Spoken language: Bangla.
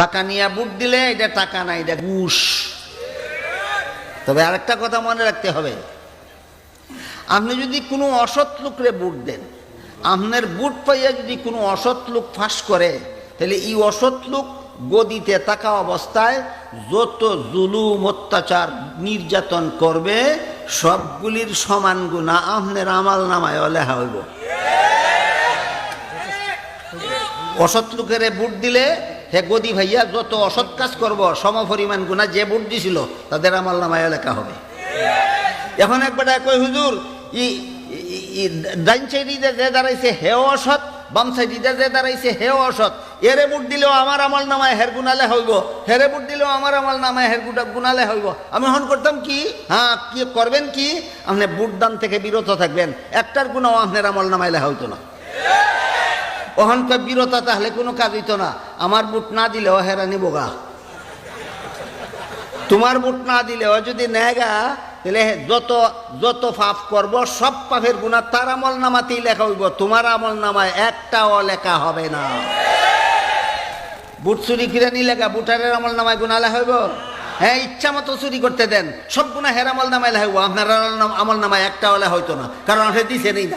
টাকা নিয়ে বুট দিলে এটা টাকা না এটা ঘুষ তবে আরেকটা কথা মনে রাখতে হবে। আপনি যদি কোনো অসৎ লোকরে বুট দেন, আপনার বুট পাইয়া যদি কোনো অসৎ লোক ফাঁস করে, তাহলে এই অসৎ লোক গদিতে থাকা অবস্থায় যত জুলুম, অত্যাচার, নির্যাতন করবে, সবগুলির সমান গুণা আপনার আমাল নামায় লেখা হইব। অসৎ লোকের বুট দিলে হে গদি ভাইয়া, যত অসৎ কাজ করব, সম পরিমাণ গুণা যে বুট দিছিল, তাদের আমল নামায় লেখা হবে। এখন একবার কই হুজুর, ই ডাইন সাইডিতে যে দাঁড়াইছে হেও অসৎ, বাম সাইডিতে যে দাঁড়াইছে হেও অসৎ, এরে বুট দিলেও আমার আমল নামায় হের গুনালে হইব, হেরে বুট দিলেও আমার আমল নামায় হের গুনালে হইব। আমি হন করতাম কি? হ্যাঁ কি করবেন কি? আপনি বুট দান থেকে বিরত থাকবেন, একটার গুণাও আপনার আমল নামাইলে হইতো না। অহনকার বিরতা তাহলে কোনো কাজ হইতো না। আমার বুট না দিলেও হেরা নিব গা তোমার বুট না দিলেও যদি নেগা, তাহলে যত যত পাপ করব, সব পাপের গুণা তার আমল নামাতেই লেখা হইব। তোমার আমল নামায় একটাও লেখা হবে না। বুট চুরি কিনে নি লেখা বুটারের আমল নামায় গুণা লেখা হইব? হ্যাঁ ইচ্ছা মতো চুরি করতে দেন। সব গুণা হের আমল নামায় লেখা হইব। আপনার আমল নামায় একটাও লেখা হইতো না। কারণ আপনি দিছে নেই না।